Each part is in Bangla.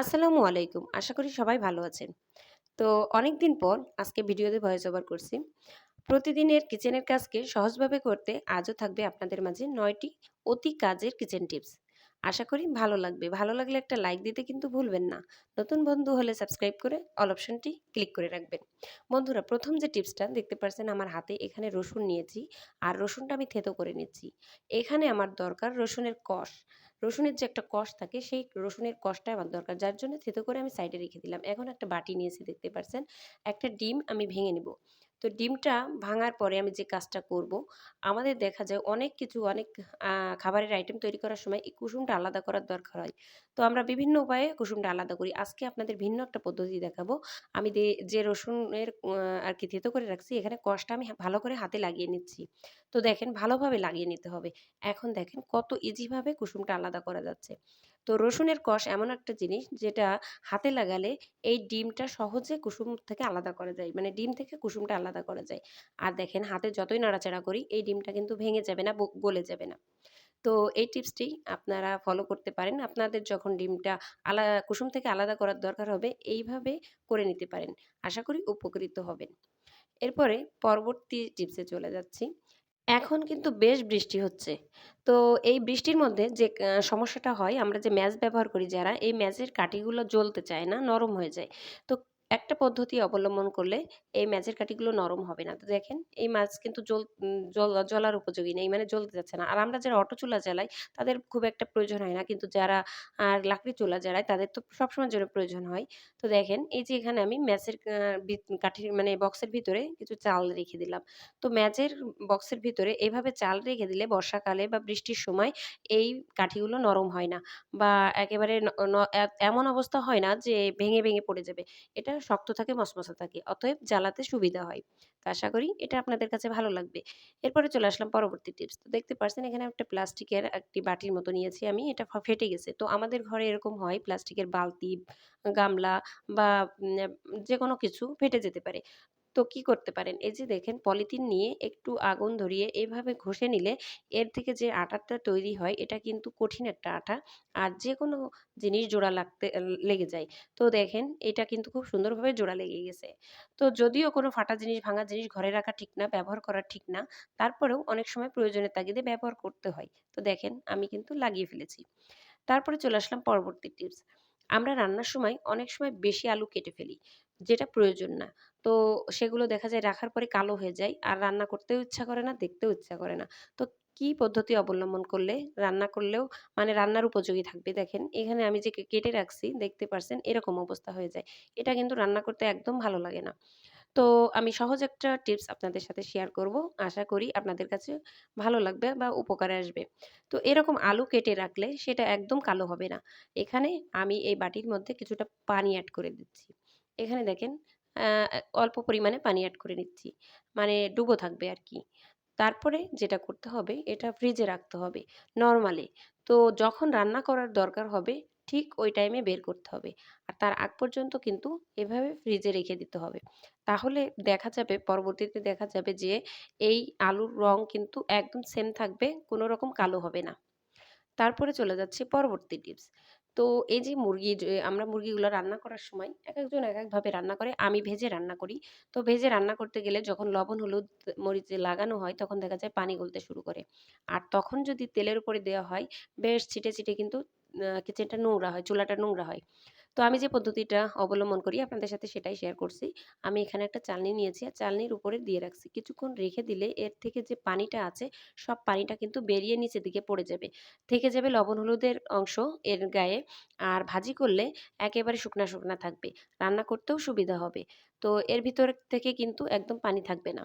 আসসালামু আলাইকুম। আশা করি সবাই ভালো আছেন। তো অনেকদিন পর আজকে ভিডিওতে ভয়েস ওভার করছি। প্রতিদিনের কিচেনের কাজকে সহজভাবে করতে আজও থাকবে আপনাদের মাঝে নয়টি অতি কাজের কিচেন টিপস। আশা করি ভালো লাগবে। ভালো লাগলে একটা লাইক দিতে কিন্তু ভুলবেন না। নতুন বন্ধু হলে সাবস্ক্রাইব করে অল অপশনটি ক্লিক করে রাখবেন। বন্ধুরা, প্রথম যে টিপসটা দেখতে পারছেন আমার হাতে, এখানে রসুন নিয়েছি আর রসুনটা আমি থেঁতো করে নিচ্ছি। এখানে আমার দরকার রসুনের কষ। রসুনের যে একটা কষ থাকে, সেই রসুনের কষটাই আমার দরকার। যার জন্য থেতো করে আমি সাইডে রেখে দিলাম। এখন একটা বাটি নিয়েছি, দেখতে পাচ্ছেন একটা ডিম আমি ভেঙে নেব। তো ডিমটা ভাঙার পরে আমি যে কাজটা করব, আমাদের দেখা যায় অনেক কিছু, অনেক খাবারের আইটেম তৈরি করার সময় এই কুসুমটা আলাদা করার দরকার হয়। তো আমরা বিভিন্ন উপায়ে কুসুমটা আলাদা করি। আজকে আপনাদের ভিন্ন একটা পদ্ধতি দেখাবো। আমি যে রসুনের আর কি থেতো করে রাখছি, এখানে কষটা আমি ভালো করে হাতে লাগিয়ে নিচ্ছি। তো দেখেন ভালোভাবে লাগিয়ে নিতে হবে। এখন দেখেন কত ইজিভাবে কুসুমটা আলাদা করা যাচ্ছে। তো রসুনের কষ এমন একটা জিনিস যেটা হাতে লাগালে এই ডিমটা সহজে কুসুম থেকে আলাদা করা যায়। মানে ডিম থেকে কুসুমটা আলাদা করা যায়। আর দেখেন হাতে যতই নাড়াচাড়া করি এই ডিমটা কিন্তু ভেঙে যাবে না গলে যাবে না। তো এই টিপসটি আপনারা ফলো করতে পারেন। আপনাদের যখন ডিমটা আলাদা কুসুম থেকে আলাদা করার দরকার হবে এইভাবে করে নিতে পারেন। আশা করি উপকৃত হবেন। এরপরে পরবর্তী টিপসে চলে যাচ্ছি। এখন কিন্তু বেশ বৃষ্টি হচ্ছে। তো এই বৃষ্টির মধ্যে যে সমস্যাটা হয়, আমরা যে ম্যাজ ব্যবহার করি যারা, এই ম্যাজের কাঠিগুলো জ্বলতে চায় না, নরম হয়ে যায়। তো একটা পদ্ধতি অবলম্বন করলে এই মাছের কাঠিগুলো নরম হবে না। তো দেখেন, এই মাছ কিন্তু জল জল জ্বলার উপযোগী নেই মানে জ্বলতে যাচ্ছে না। আর আমরা যারা অটো চুলা জ্বালাই, তাদের খুব একটা প্রয়োজন হয় না। কিন্তু যারা, আর লাকড়ি চুলা জ্বালায় তাদের তো সবসময়ের জন্য প্রয়োজন হয়। তো দেখেন, এই যে এখানে আমি ম্যাচের কাঠির মানে বক্সের ভিতরে কিছু চাল রেখে দিলাম। তো ম্যাচের বক্সের ভিতরে এভাবে চাল রেখে দিলে বর্ষাকালে বা বৃষ্টির সময় এই কাঠিগুলো নরম হয় না। বা একেবারে এমন অবস্থা হয় না যে ভেঙে ভেঙে পড়ে যাবে। এটা শক্ত থাকে মশমশা থাকে। অতএব জ্বালাতে সুবিধা হয়। তো আশা করি এটা আপনাদের কাছে ভালো লাগবে। এরপরে চলে আসলাম পরবর্তী টিপস তো দেখতে পাচ্ছেন এখানে একটা প্লাস্টিকের একটি বাটির মতো নিয়েছি আমি। এটা ফেটে গেছে। তো আমাদের ঘরে এরকম হয়, প্লাস্টিকের বালতি, গামলা বা যে কোনো কিছু ফেটে যেতে পারে। তো কি করতে পারেন? এই যে দেখেন, পলিথিন নিয়ে একটু আগুন ধরিয়ে এভাবে ঘষে নিলে এর থেকে যে আটাটা তৈরি হয়, এটা কিন্তু কঠিন একটা আটা। আর যে কোনো জিনিস জোড়া লাগতে লেগে যায়। তো দেখেন, এটা কিন্তু খুব সুন্দরভাবে জোড়া লেগে গেছে। তো যদিও কোনো ফাটা জিনিস, ভাঙা জিনিস ঘরে রাখা ঠিক না, ব্যবহার করা ঠিক না, তারপরেও অনেক সময় প্রয়োজনের তাগিদে ব্যবহার করতে হয়। তো দেখেন, আমি কিন্তু লাগিয়ে ফেলেছি। তারপরে চলে আসলাম পরবর্তী টিপস আমরা রান্নার সময় অনেক সময় বেশি আলু কেটে ফেলি, যেটা প্রয়োজন না। তো সেগুলো দেখা যায় রাখার পরে কালো হয়ে যায়, আর রান্না করতেও ইচ্ছা করে না, দেখতেও ইচ্ছা করে না। তো কি পদ্ধতি অবলম্বন করলে, রান্না করলেও মানে রান্নার উপযোগী থাকবে? দেখেন, এখানে আমি যে কেটে রাখছি, দেখতে পারছেন, এরকম অবস্থা হয়ে যায়। এটা কিন্তু রান্না করতে একদম ভালো লাগে না। তো আমি সহজ একটা টিপস আপনাদের সাথে শেয়ার করব। আশা করি আপনাদের কাছে ভালো লাগবে বা উপকারে আসবে। তো এরকম আলু কেটে রাখলে সেটা একদম কালো হবে না। এখানে আমি এই বাটির মধ্যে কিছুটা পানি অ্যাড করে দিচ্ছি। এখানে দেখেন অল্প পরিমাণে পানি অ্যাড করে নিচ্ছি। মানে ডুবো থাকবে আর কি তারপরে যেটা করতে হবে, এটা ফ্রিজে রাখতে হবে। নর্মালি তো যখন রান্না করার দরকার হবে ঠিক ওই টাইমে বের করতে হবে। আর তার আগ পর্যন্ত কিন্তু এভাবে ফ্রিজে রেখে দিতে হবে। তাহলে দেখা যাবে, পরবর্তীতে দেখা যাবে যে এই আলুর রং কিন্তু একদম সেম থাকবে, কোনো রকম কালো হবে না। তারপরে চলে যাচ্ছি পরবর্তী টিপস তো এই যে মুরগি আমরা মুরগিগুলো রান্না করার সময় এক একজন এক একভাবে রান্না করে, আমি ভেজে রান্না করি। তো ভেজে রান্না করতে গেলে যখন লবণ, হলুদ, মরিচে লাগানো হয়, তখন দেখা যায় পানি গলতে শুরু করে। আর তখন যদি তেলের উপরে দেওয়া হয়, বেশ ছিটে ছিটে কিন্তু কিচেনটা নোংরা হয়, চুলাটা নোংরা হয়। তো আমি যে পদ্ধতিটা অবলম্বন করি আপনাদের সাথে সেটাই শেয়ার করছি। আমি এখানে একটা চালনি নিয়েছি, আর চালনির উপরে দিয়ে রাখছি। কিছুক্ষণ রেখে দিলে এর থেকে যে পানিটা আছে, সব পানিটা কিন্তু বেরিয়ে নিচের দিকে পড়ে যাবে। থেকে যাবে লবণ হলুদের অংশ এর গায়ে, আর ভাজি করলে একেবারে শুকনা শুকনা থাকবে। রান্না করতেও সুবিধা হবে। তো এর ভিতর থেকে কিন্তু একদম পানি থাকবে না।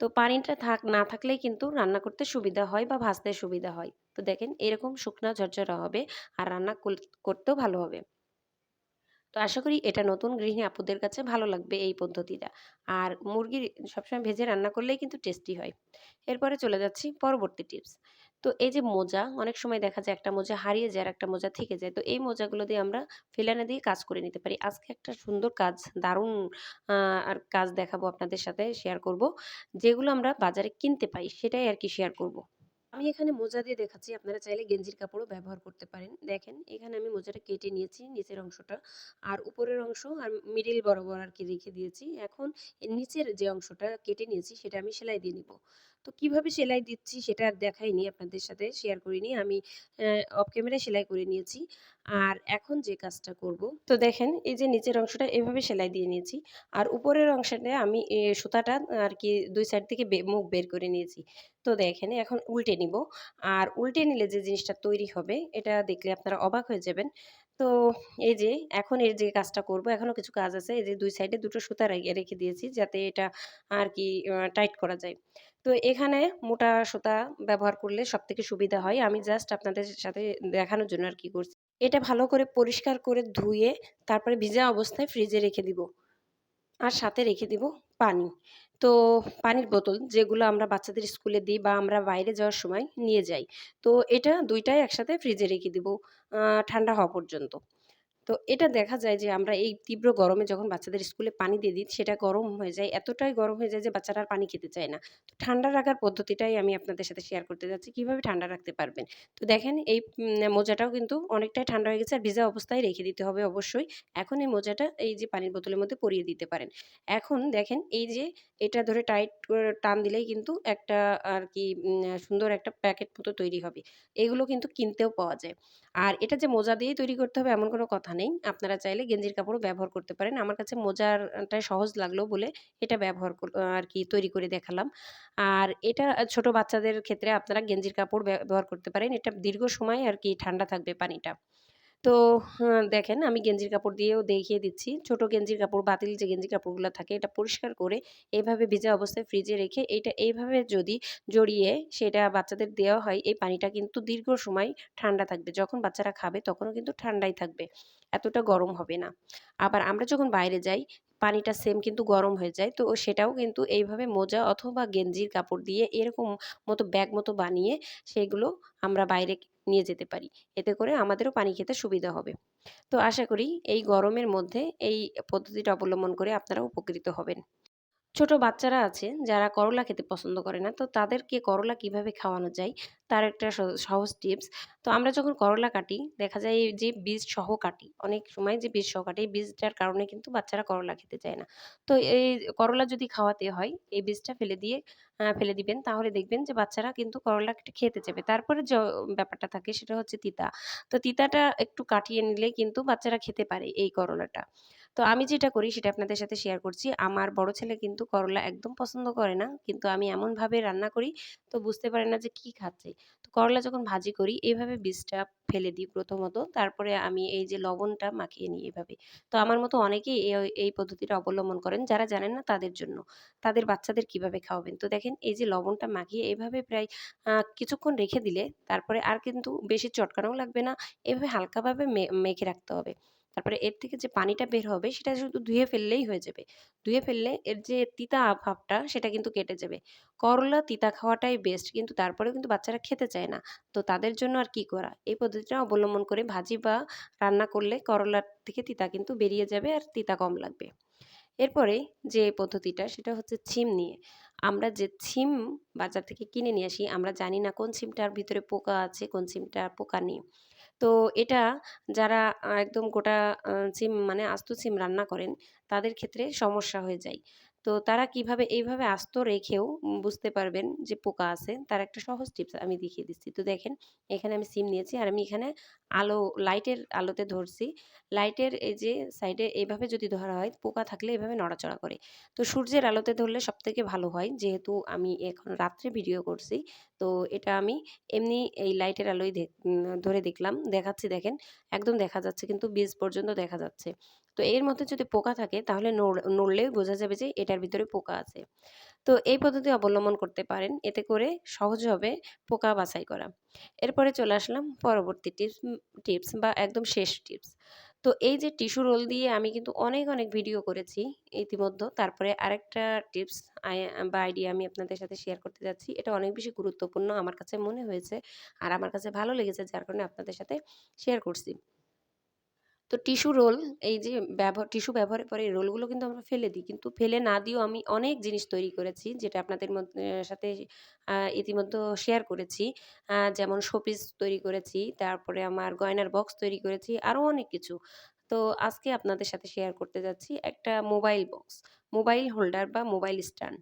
তো পানিটা থাক, না থাকলেই কিন্তু রান্না করতে সুবিধা হয় বা ভাজতে সুবিধা হয়। তো দেখেন এরকম শুকনা ঝরঝরা হবে আর রান্না করতেও ভালো হবে। তো আশা করি এটা নতুন গৃহিণী আপুদের কাছে ভালো লাগবে এই পদ্ধতিটা। আর মুরগির সবসময় ভেজে রান্না করলেই কিন্তু টেস্টি হয়। এরপরে চলে যাচ্ছি পরবর্তী টিপস। তো এই যে মোজা, অনেক সময় দেখা যায় একটা মোজা হারিয়ে যায় আর একটা মোজা থেকে যায়। তো এই মোজাগুলো দিয়ে আমরা ফেলানা দিয়ে কাজ করে নিতে পারি। আজকে একটা সুন্দর কাজ, দারুণ আর কাজ দেখাবো আপনাদের সাথে শেয়ার করব। যেগুলো আমরা বাজারে কিনতে পাই, সেটাই আর কি শেয়ার করব। আমি এখানে মোজা দিয়ে দেখাচ্ছি। আপনারা চাইলে গেঞ্জির কাপড়ও ব্যবহার করতে পারেন। দেখেন, এখানে আমি মোজাটা কেটে নিয়েছি নিচের অংশটা। আর উপরের অংশ আর মিডিল বরাবর আর কি রেখে দিয়েছি। এখন নিচের যে অংশটা কেটে নিয়েছি, সেটা আমি সেলাই দিয়ে নিব। তো কীভাবে সেলাই দিচ্ছি সেটা আর দেখাইনি আপনাদের সাথে শেয়ার করিনি আমি অফ ক্যামেরায় সেলাই করে নিয়েছি। আর এখন যে কাজটা করব, তো দেখেন এই যে নিচের অংশটা এভাবে সেলাই দিয়ে নিয়েছি। আর উপরের অংশটা আমি সুতাটা আর কি দুই সাইড থেকে মুখ বের করে নিয়েছি। তো দেখেন এখন উল্টে নিব। আর উল্টে নিলে যে জিনিসটা তৈরি হবে, এটা দেখলে আপনারা অবাক হয়ে যাবেন। তো এই যে এখন এর যে কাজটা করব, এখনও কিছু কাজ আছে। এই যে দুই সাইডে দুটো সুতা রেখে দিয়েছি যাতে এটা আর কি টাইট করা যায়। তো এখানে মোটা সুতা ব্যবহার করলে সব থেকে সুবিধা হয়। আমি জাস্ট আপনাদের সাথে দেখানোর জন্য আর কি করছি। এটা ভালো করে পরিষ্কার করে ধুয়ে তারপরে ভিজা অবস্থায় ফ্রিজে রেখে দিব। আর সাথে রেখে দিব পানি। তো পানির বোতল যেগুলো আমরা বাচ্চাদের স্কুলে দিই বা আমরা বাইরে যাওয়ার সময় নিয়ে যাই। তো এটা দুইটাই একসাথে ফ্রিজে রেখে দিব ঠান্ডা হওয়া পর্যন্ত। তো এটা দেখা যায় যে আমরা এই তীব্র গরমে যখন বাচ্চাদের স্কুলে পানি দিয়ে দিই, সেটা গরম হয়ে যায়। এতটাই গরম হয়ে যায় যে বাচ্চারা আর পানি খেতে চায় না। তো ঠান্ডা রাখার পদ্ধতিটাই আমি আপনাদের সাথে শেয়ার করতে যাচ্ছি, কীভাবে ঠান্ডা রাখতে পারবেন। তো দেখেন এই মোজাটাও কিন্তু অনেকটাই ঠান্ডা হয়ে গেছে আর ভিজা অবস্থায় রেখে দিতে হবে অবশ্যই। এখন এই মোজাটা এই যে পানির বোতলের মধ্যে পরিয়ে দিতে পারেন। এখন দেখেন এই যে এটা ধরে টাইট করে টান দিলেই কিন্তু একটা আর কি সুন্দর একটা প্যাকেট মতো তৈরি হবে। এগুলো কিন্তু কিনতেও পাওয়া যায়। আর এটা যে মোজা দিয়েই তৈরি করতে হবে এমন কোনো কথা নেই। আপনারা চাইলে গেঞ্জির কাপড়ও ব্যবহার করতে পারেন। আমার কাছে মোজারটাই সহজ লাগল বলে এটা ব্যবহার আর কি তৈরি করে দেখালাম। আর এটা ছোট বাচ্চাদের ক্ষেত্রে আপনারা গেঞ্জির কাপড় ব্যবহার করতে পারেন। এটা দীর্ঘ সময় আর কি ঠান্ডা থাকবে পানিটা। তো দেখেন আমি গেঞ্জির কাপড় দিয়েও দেখিয়ে দিচ্ছি। ছোট গেঞ্জির কাপড়, বাতিল যে গেঞ্জির কাপড়গুলো থাকে, এটা পরিষ্কার করে এইভাবে ভিজা অবস্থায় ফ্রিজে রেখে এটা এইভাবে যদি জড়িয়ে সেটা বাচ্চাদের দেওয়া হয়, এই পানিটা কিন্তু দীর্ঘ সময় ঠান্ডা থাকবে। যখন বাচ্চারা খাবে তখনও কিন্তু ঠান্ডাই থাকবে। এতটা গরম হবে না। আবার আমরা যখন বাইরে যাই, পানিটা সেম কিন্তু গরম হয়ে যায়, তো সেটাও কিন্তু এইভাবে মোজা অথবা গেঞ্জির কাপড় দিয়ে এরকম মতো ব্যাগ মতো বানিয়ে সেগুলো আমরা বাইরে নিয়ে যেতে পারি। এতে করে আমাদেরও পানি খেতে সুবিধা হবে। তো আশা করি এই গরমের মধ্যে এই পদ্ধতিটা অবলম্বন করে আপনারা উপকৃত হবেন। ছোট বাচ্চারা আছে, যারা করলা খেতে পছন্দ করে না। তো তাদেরকে করলা কীভাবে খাওয়ানো যায়, তার একটা সহজ টিপস। তো আমরা যখন করলা কাটি, দেখা যায় যে বীজ সহ কাটি, অনেক সময় যে বীজ সহ কাটি, এই বীজটার কারণে কিন্তু বাচ্চারা করলা খেতে চায় না। তো এই করলা যদি খাওয়াতে হয়, এই বীজটা ফেলে দিয়ে ফেলে দিবেন, তাহলে দেখবেন যে বাচ্চারা কিন্তু করলা খেতে চাইবে তারপরে যে, ব্যাপারটা থাকে, সেটা হচ্ছে তিতা। তো তিতাটা একটু কাটিয়ে নিলে কিন্তু বাচ্চারা খেতে পারে এই করলাটা। তো আমি যেটা করি সেটা আপনাদের সাথে শেয়ার করছি। আমার বড় ছেলে কিন্তু করলা একদম পছন্দ করে না, কিন্তু আমি এমনভাবে রান্না করি তো বুঝতে পারে না যে কি খাচ্ছে। তো করলা যখন ভাজি করি এইভাবে বীজটা ফেলে দিই প্রথমত, তারপরে আমি এই যে লবণটা মাখিয়ে নিই এভাবে। তো আমার মতো অনেকেই এই এই পদ্ধতিটা অবলম্বন করেন, যারা জানেন না তাদের জন্য। তাদের বাচ্চাদের কীভাবে খাওয়াবেন? তো দেখেন, এই যে লবণটা মাখিয়ে এভাবে প্রায় কিছুক্ষণ রেখে দিলে, তারপরে আর কিন্তু বেশি চটকানোও লাগবে না, এভাবে হালকাভাবে মেখে রাখতে হবে। তারপরে এর থেকে যে পানিটা বের হবে সেটা শুধু ধুয়ে ফেললেই হয়ে যাবে। ধুয়ে ফেললে এর যে তিতা ভাবটা সেটা কিন্তু কেটে যাবে। করলা তিতা খাওয়াটাই বেস্ট কিন্তু তারপরেও কিন্তু বাচ্চারা খেতে চায় না। তো তাদের জন্য আর কি করা? এই পদ্ধতিটা অবলম্বন করে ভাজি বা রান্না করলে করলার থেকে তিতা কিন্তু বেরিয়ে যাবে আর তিতা কম লাগবে। এরপরে যে পদ্ধতিটা সেটা হচ্ছে ছিম নিয়ে। আমরা যে ছিম বাজার থেকে কিনে নিয়ে আসি, আমরা জানি না কোন ছিমটার ভিতরে পোকা আছে, কোন ছিমটার পোকা নেই। তো এটা যারা একদম গোটা সিম মানে আস্ত সিম রান্না করেন, তাদের ক্ষেত্রে সমস্যা হয়ে যায়। তো তারা কীভাবে এইভাবে আস্ত রেখেও বুঝতে পারবেন যে পোকা আছে, তার একটা সহজ টিপস আমি দেখিয়ে দিচ্ছি। তো দেখেন, এখানে আমি সিম নিয়েছি আর আমি এখানে আলো, লাইটের আলোতে ধরছি। লাইটের এই যে সাইডে এইভাবে যদি ধরা হয়, পোকা থাকলে এভাবে নড়াচড়া করে। তো সূর্যের আলোতে ধরলে সব থেকে ভালো হয়, যেহেতু আমি এখন রাত্রে ভিডিও করছি, তো এটা আমি এমনি এই লাইটের আলোয় ধরে দেখলাম। দেখাচ্ছি, দেখেন, একদম দেখা যাচ্ছে, কিন্তু বীজ পর্যন্ত দেখা যাচ্ছে। তো এর মধ্যে যদি পোকা থাকে তাহলে নড়লেও বোঝা যাবে যে এটার ভিতরে পোকা আছে। তো এই পদ্ধতি অবলম্বন করতে পারেন। এতে করে সহজ হবে পোকা বাছাই করা। এরপরে চলে আসলাম পরবর্তী টিপস টিপস বা একদম শেষ টিপস। তো এই যে টিস্যু রোল দিয়ে আমি কিন্তু অনেক অনেক ভিডিও করেছি ইতিমধ্যে। তারপরে আরেকটা টিপস বা আইডিয়া আমি আপনাদের সাথে শেয়ার করতে যাচ্ছি। এটা অনেক বেশি গুরুত্বপূর্ণ আমার কাছে মনে হয়েছে আর আমার কাছে ভালো লেগেছে, যার কারণে আপনাদের সাথে শেয়ার করছি। তো টিস্যু রোল এই যে ব্যবহার টিস্যু ব্যবহারের পরে এই রোলগুলো কিন্তু আমরা ফেলে দিই। কিন্তু ফেলে না দিয়েও আমি অনেক জিনিস তৈরি করেছি, যেটা আপনাদের সাথে ইতিমধ্যে শেয়ার করেছি। যেমন শোপিস তৈরি করেছি, তারপরে আমার গয়নার বক্স তৈরি করেছি আরও অনেক কিছু। তো আজকে আপনাদের সাথে শেয়ার করতে যাচ্ছি একটা মোবাইল বক্স মোবাইল হোল্ডার বা মোবাইল স্ট্যান্ড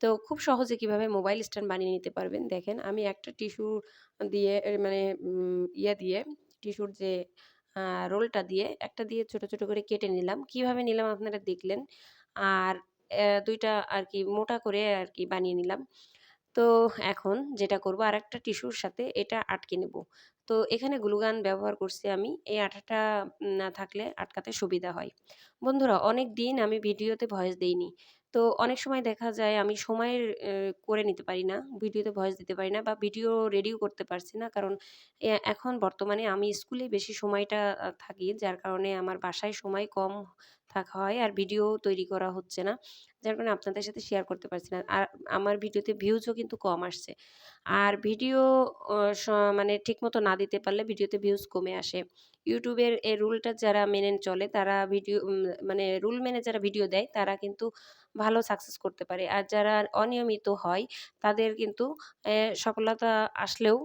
তো খুব সহজে কীভাবে মোবাইল স্ট্যান্ড বানিয়ে নিতে পারবেন? দেখেন, আমি একটা টিস্যু দিয়ে মানে ইয়ে দিয়ে টিস্যুর যে রোলটা দিয়ে একটা দিয়ে ছোট ছোট করে কেটে নিলাম। কীভাবে নিলাম আপনারা দেখলেন। আর দুইটা আর কি মোটা করে আর কি বানিয়ে নিলাম। তো এখন যেটা করব আর একটা টিস্যুর সাথে এটা আটকে নেব। তো এখানে গ্লুগান ব্যবহার করছি আমি। এই আঠাটা না থাকলে আটকাতে সুবিধা হয়। বন্ধুরা, অনেক দিন আমি ভিডিওতে ভয়েস দেইনি। তো অনেক সময় দেখা যায় আমি সময়ের করে নিতে পারি না, ভিডিওতে ভয়েস দিতে পারি না বা ভিডিও রেডিও করতে পারছি না। কারণ এখন বর্তমানে আমি স্কুলে বেশি সময়টা থাকি, যার কারণে আমার বাসায় সময় কম থাকা হয় আর ভিডিও তৈরি করা হচ্ছে না। যার কারণে আপনাদের সাথে শেয়ার করতে পারছি না। আর আমার ভিডিওতে ভিউজও কিন্তু কম আসছে। আর ভিডিও মানে ঠিকমতো না দিতে পারলে ভিডিওতে ভিউজ কমে আসে। ইউটিউবের এই রুলটা যারা মেনে চলে, তারা ভিডিও মানে রুল মেনে যারা ভিডিও দেয়, তারা কিন্তু ভালো সাকসেস করতে পারে। আর যারা অনিয়মিত হয় তাদের কিন্তু সফলতা আসলেও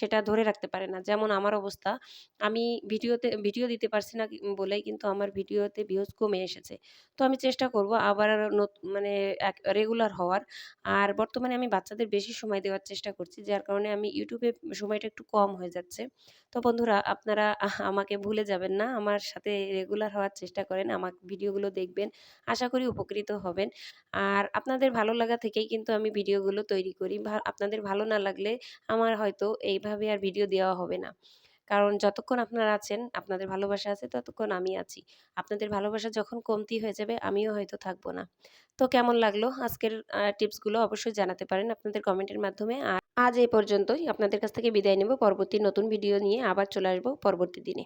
সেটা ধরে রাখতে পারে না। যেমন আমার অবস্থা, আমি ভিডিওতে, ভিডিও দিতে পারছি না বলেই কিন্তু আমার ভিডিওতে ভিউজ কমে এসেছে। তো আমি চেষ্টা করব আবার মানে রেগুলার হওয়ার। আর বর্তমানে আমি বাচ্চাদের বেশি সময় দেওয়ার চেষ্টা করছি, যার কারণে আমি ইউটিউবে সময়টা একটু কম হয়ে যাচ্ছে। তো বন্ধুরা, আপনারা আমাকে ভুলে যাবেন না, আমার সাথে রেগুলার হওয়ার চেষ্টা করেন, আমার ভিডিওগুলো দেখবেন, আশা করি উপকৃত হবেন। আর আপনাদের ভালো লাগা থেকেই কিন্তু আমি ভিডিওগুলো তৈরি করি। আপনাদের ভালো না লাগলে আমার হয়তো এইভাবে আর ভিডিও দেওয়া হবে না। কারণ যতক্ষণ আপনারা আছেন, আপনাদের ভালোবাসা আছে, ততক্ষণ আমি আছি। আপনাদের ভালোবাসা যখন কমতি হয়ে যাবে, আমিও হয়তো থাকব না। তো কেমন লাগল? আজকের টিপসগুলো অবশ্যই জানাতে পারেন আপনাদের কমেন্টের মাধ্যমে। আর আজ এই পর্যন্তই। আপনাদের কাছ থেকে বিদায় নেব। পরবর্তী নতুন ভিডিও নিয়ে আবার চলে আসব পরবর্তী দিনে।